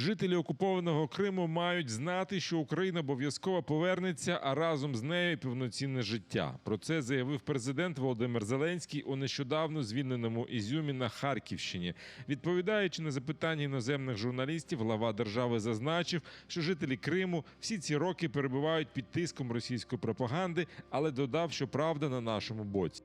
Жителі окупованого Криму мають знати, що Україна обов'язково повернеться, а разом з нею повноцінне життя. Про це заявив президент Володимир Зеленський у нещодавно звільненому Ізюмі на Харківщині. Відповідаючи на запитання іноземних журналістів, глава держави зазначив, що жителі Криму всі ці роки перебувають під тиском російської пропаганди, але додав, що правда на нашому боці.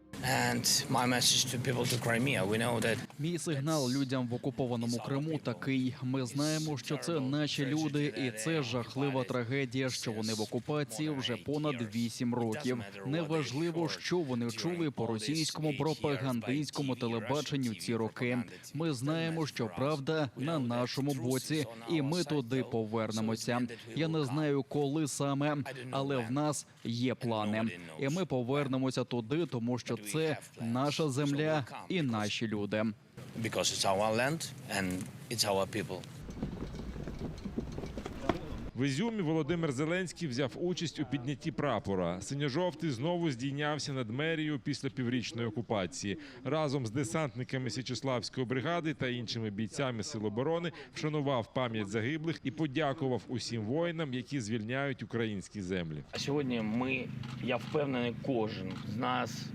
Мій сигнал людям в окупованому Криму такий: ми знаємо, що це наші люди, і це жахлива трагедія, що вони в окупації вже понад вісім років. Неважливо, що вони чули по російському пропагандистському телебаченню ці роки. Ми знаємо, що правда на нашому боці, і ми туди повернемося. Я не знаю, коли саме, але в нас є плани, і ми повернемося туди, тому що це наша земля і наші люди. В Ізюмі Володимир Зеленський взяв участь у піднятті прапора. Синьо-жовтий знову здійнявся над мерією після піврічної окупації. Разом з десантниками Січеславської бригади та іншими бійцями Сил оборони вшанував пам'ять загиблих і подякував усім воїнам, які звільняють українські землі. А сьогодні ми, я впевнений, кожен з нас,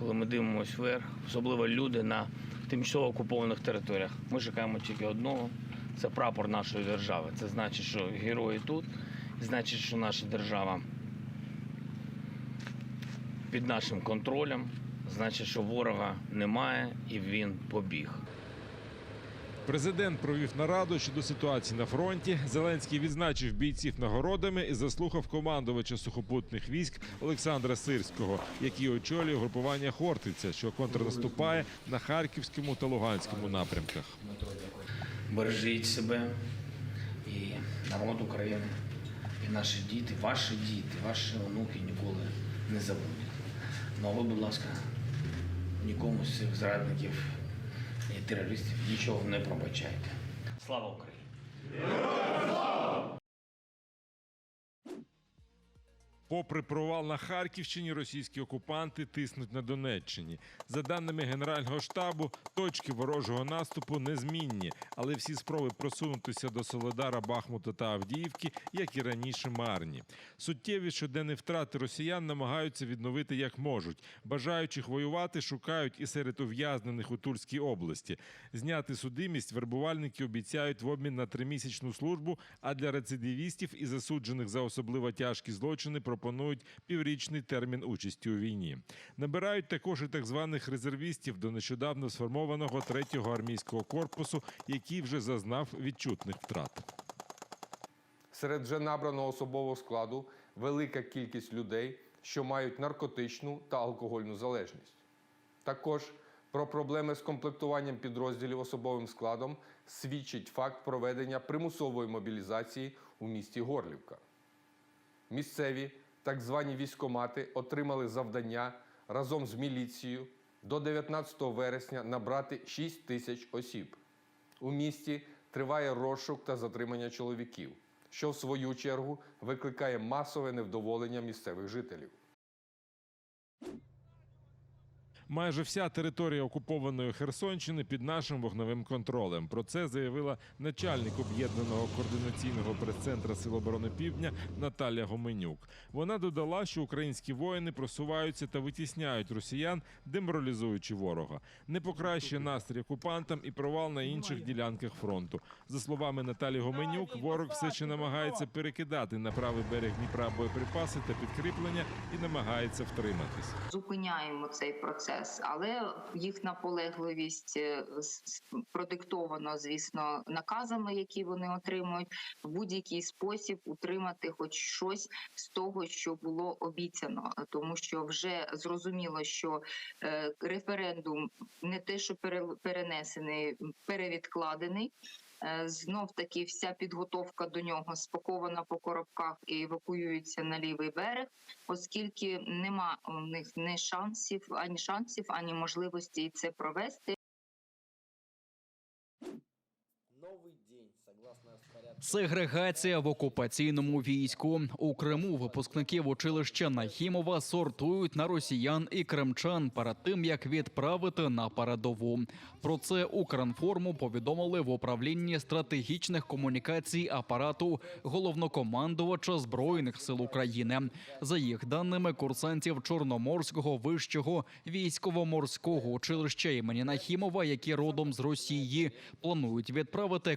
коли ми дивимося вверх, особливо люди на тимчасово окупованих територіях, ми чекаємо тільки одного. Це прапор нашої держави. Це значить, що герої тут, значить, що наша держава під нашим контролем, значить, що ворога немає і він побіг. Президент провів нараду щодо ситуації на фронті. Зеленський відзначив бійців нагородами і заслухав командувача сухопутних військ Олександра Сирського, який очолює групування Хортиця, що контрнаступає на харківському та луганському напрямках. Бережіть себе і народ України, і наші діти, ваші діти, ваші онуки ніколи не забудуть. Ну а ви, будь ласка, нікому з цих зрадників і терористів нічого не пробачайте. Слава Україні! Попри провал на Харківщині, російські окупанти тиснуть на Донеччині. За даними Генерального штабу, точки ворожого наступу незмінні, але всі спроби просунутися до Солодара, Бахмута та Авдіївки, як і раніше, марні. Суттєві щоденні втрати росіян намагаються відновити як можуть. Бажаючих воювати шукають і серед ув'язнених у Тульській області. Зняти судимість вербувальники обіцяють в обмін на тримісячну службу. А для рецидивістів і засуджених за особливо тяжкі злочини пропонують піврічний термін участі у війні. Набирають також і так званих резервістів до нещодавно сформованого третього армійського корпусу, який вже зазнав відчутних втрат. Серед вже набраного особового складу велика кількість людей, що мають наркотичну та алкогольну залежність. Також про проблеми з комплектуванням підрозділів особовим складом свідчить факт проведення примусової мобілізації у місті Горлівка. Місцеві так звані військомати отримали завдання разом з міліцією до 19 вересня набрати 6 тисяч осіб. У місті триває розшук та затримання чоловіків, що в свою чергу викликає масове невдоволення місцевих жителів. Майже вся територія окупованої Херсонщини під нашим вогневим контролем. Про це заявила начальник об'єднаного координаційного прес-центру Сил оборони Півдня Наталя Гоменюк. Вона додала, що українські воїни просуваються та витісняють росіян, деморалізуючи ворога. Не покращує настрій окупантам і провал на інших ділянках фронту. За словами Наталі Гоменюк, ворог все ще намагається перекидати на правий берег Дніпра боєприпаси та підкріплення і намагається втриматись. зупиняємо цей процес, але їх наполегливість е, продиктовано, звісно, наказами, які вони отримують, в будь-який спосіб утримати хоч щось з того, що було обіцяно, тому що вже зрозуміло, що е, референдум не те, що пере- перенесений, перевідкладений. Е, Знов таки вся підготовка до нього спакована по коробках і евакуюється на лівий берег, оскільки нема у них ні шансів, ані шансів, ані можливості це провести. Сегрегація в окупаційному війську у Криму випускників училища Нахімова сортують на росіян і кримчан перед тим як відправити на передову. Про це Укрінформу повідомили в управлінні стратегічних комунікацій апарату головнокомандувача збройних сил України. За їх даними, курсантів Чорноморського вищого військово-морського училища імені Нахімова, які родом з Росії, планують відправити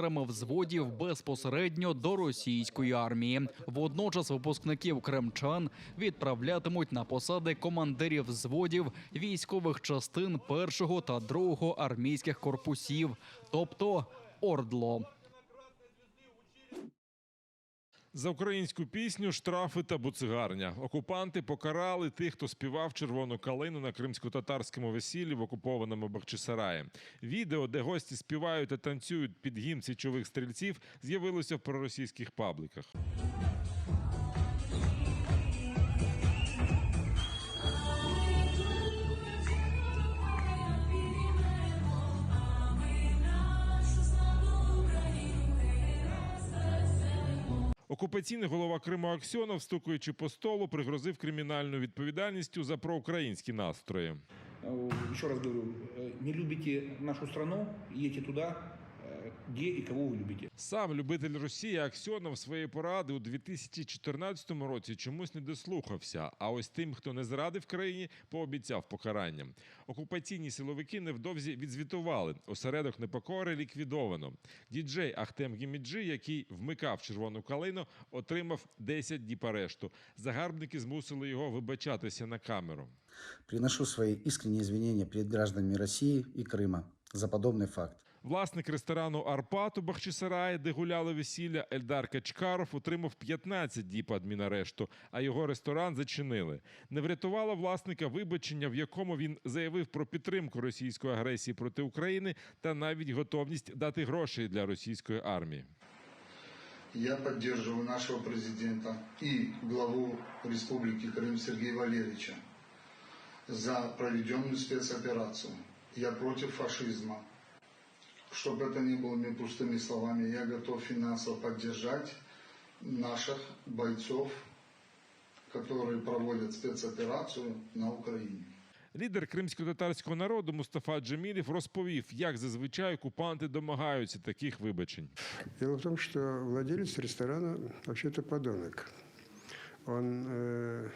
командирами взводів безпосередньо до російської армії. Водночас випускників кремчан відправлятимуть на посади командирів взводів військових частин першого та другого армійських корпусів, тобто Ордло. За українську пісню штрафи та буцигарня. Окупанти покарали тих, хто співав червону калину на кримсько-татарському весіллі в окупованому Бахчисараї. Відео, де гості співають та танцюють під гімн січових стрільців, з'явилося в проросійських пабліках. Окупаційний голова Криму Аксьонов, стукаючи по столу, пригрозив кримінальною відповідальністю за проукраїнські настрої. Э, Еще раз говорю, э, не любите нашу страну, едьте туда, э, где и кого вы любите. Сам любитель Росії Аксьонов своєї поради у 2014 році чомусь не дослухався. А ось тим, хто не зрадив країні, пообіцяв покарання. Окупаційні силовики невдовзі відзвітували. Осередок непокори ліквідовано. Діджей Ахтем Гіміджі, який вмикав червону калину, отримав 10 діб арешту. Загарбники змусили його вибачатися на камеру. Приношу свои искренние извинения перед гражданами России и Крыма за подобный факт. Власник ресторану Арпат у Бахчисараї, де гуляли весілля, Ельдар Качкаров отримав 15 діб адмінарешту, а його ресторан зачинили. Не врятувало власника вибачення, в якому він заявив про підтримку російської агресії проти України та навіть готовність дати грошей для російської армії. Я поддерживаю нашего президента и главу Республики Крым Сергея Валерьевича за проведенную спецоперацию. Я против фашизма Чтобы это не было не пустыми словами, я готов финансово поддержать наших бойцов, которые проводят спецоперацию на Украине. Лідер кримсько-татарського народу Мустафа Джемілів розповів, як зазвичай окупанти домагаються таких вибачень. Дело в том, что владелец ресторана вообще-то подонок. Он э,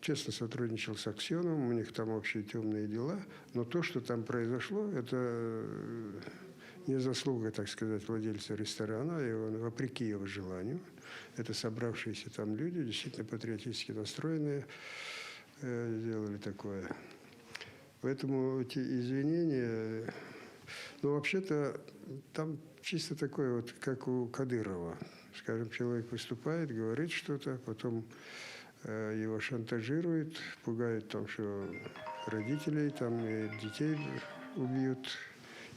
честно сотрудничал с Аксеновым, у них там общие темные дела, но то, что там произошло, это э, не заслуга, так сказать, владельца ресторана, и он, вопреки его желанию, это собравшиеся там люди, действительно патриотически настроенные, э, сделали такое. Поэтому эти извинения, ну, вообще-то, там чисто такое вот, как у Кадырова. Скажем, человек выступает, говорит что-то, потом э, его шантажируют, пугают там, что родителей там и детей убьют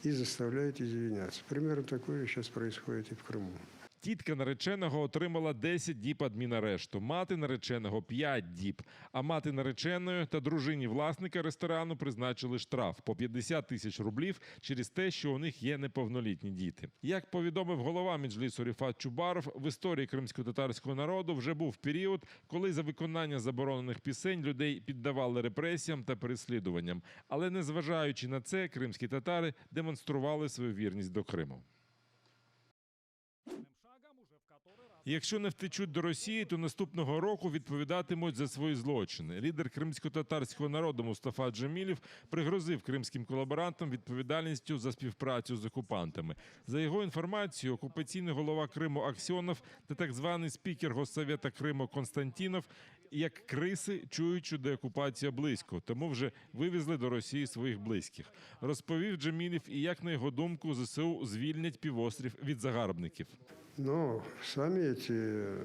и заставляют извиняться. Примерно такое сейчас происходит и в Крыму. Тітка нареченого отримала 10 діб адмінарешту, мати нареченого 5 діб. А мати нареченої та дружині власника ресторану призначили штраф по 50 тисяч рублів через те, що у них є неповнолітні діти. Як повідомив голова Меджлісу Ріфат Чубаров, в історії кримсько-татарського народу вже був період, коли за виконання заборонених пісень людей піддавали репресіям та переслідуванням. Але незважаючи на це, кримські татари демонстрували свою вірність до Криму. Якщо не втечуть до Росії, то наступного року відповідатимуть за свої злочини. Лідер кримсько-татарського народу Мустафа Джамілів пригрозив кримським колаборантам відповідальністю за співпрацю з окупантами. За його інформацією, окупаційний голова Криму Аксьонов та так званий спікер Госсовета Криму Константінов як криси чують, що деокупація близько, тому вже вивезли до Росії своїх близьких. Розповів Джамілів і як на його думку ЗСУ звільнять півострів від загарбників. Но сами эти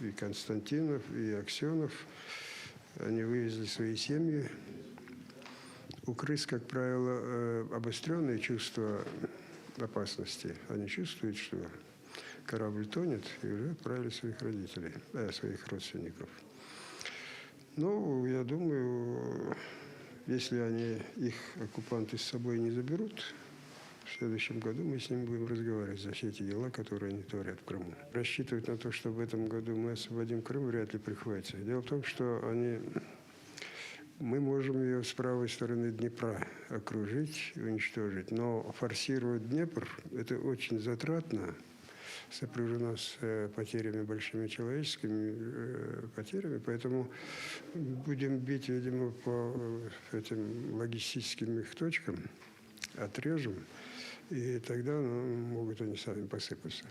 и Константинов, и Аксенов, они вывезли свои семьи. У крыс, как правило, э, обостренные чувства опасности. Они чувствуют, что корабль тонет, и уже отправили своих родителей, э, своих родственников. Ну, я думаю, если они, их оккупанты с собой не заберут, Следующем году мы с ним будем разговаривать за все эти дела, которые они творят в Крыму. Рассчитывать на то, что в этом году мы освободим Крым, вряд ли приходится. Дело в том, что они мы можем ее с правой стороны Днепра окружить, уничтожить, но форсировать Днепр – это очень затратно, сопряжено с э, потерями большими человеческими э, потерями, поэтому будем бить, видимо, по э, этим логистическим их точкам, отрежем, и тогда ну, могут они сами посыпаться.